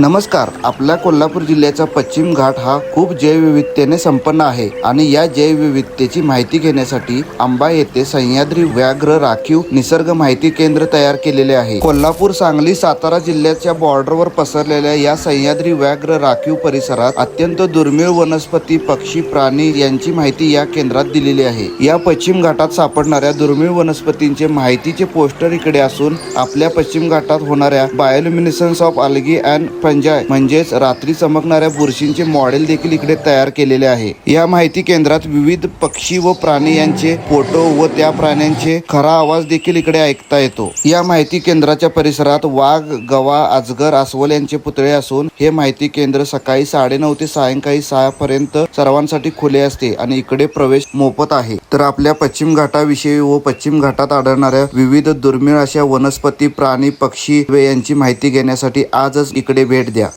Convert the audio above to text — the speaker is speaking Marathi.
नमस्कार आपल्या कोल्हापूर जिल्ह्याचा पश्चिम घाट हा खूप जैवविविधतेने संपन्न आहे आणि या जैवविविधतेची माहिती घेण्यासाठी आंबा येथे सह्याद्री व्याघ्र राखीव निसर्ग माहिती केंद्र तयार केलेले आहे. कोल्हापूर सांगली सातारा जिल्ह्याच्या बॉर्डरवर पसरलेल्या या सह्याद्री व्याघ्र राखीव परिसरात अत्यंत दुर्मिळ वनस्पती पक्षी प्राणी यांची माहिती या केंद्रात दिलेली आहे. या पश्चिम घाटात सापडणाऱ्या दुर्मिळ वनस्पतींचे माहितीचे पोस्टर इकडे असून आपल्या पश्चिम घाटात होणाऱ्या bioluminescence of algae and fungi म्हणजेच रात्री चमकणाऱ्या बुरशींचे मॉडेल देखील इकडे तयार केलेले आहे. या माहिती केंद्रात विविध पक्षी व प्राणी यांचे फोटो व त्या प्राण्यांचे खरा आवाज देखील इकडे ऐकता येतो. या माहिती केंद्राच्या परिसरात वाघ गवा अजगर अस्वल यांचे पुतळे असून हे माहिती केंद्र सकाळी साडेनऊ ते सायंकाळी सहा पर्यंत सर्वांसाठी खुले असते आणि इकडे प्रवेश मोफत आहे. तर आपल्या पश्चिम घाटाविषयी व पश्चिम घाटात आढळणाऱ्या विविध दुर्मिळ अशा वनस्पती प्राणी पक्षी व यांची माहिती घेण्यासाठी आजच इकडे भेट द्या.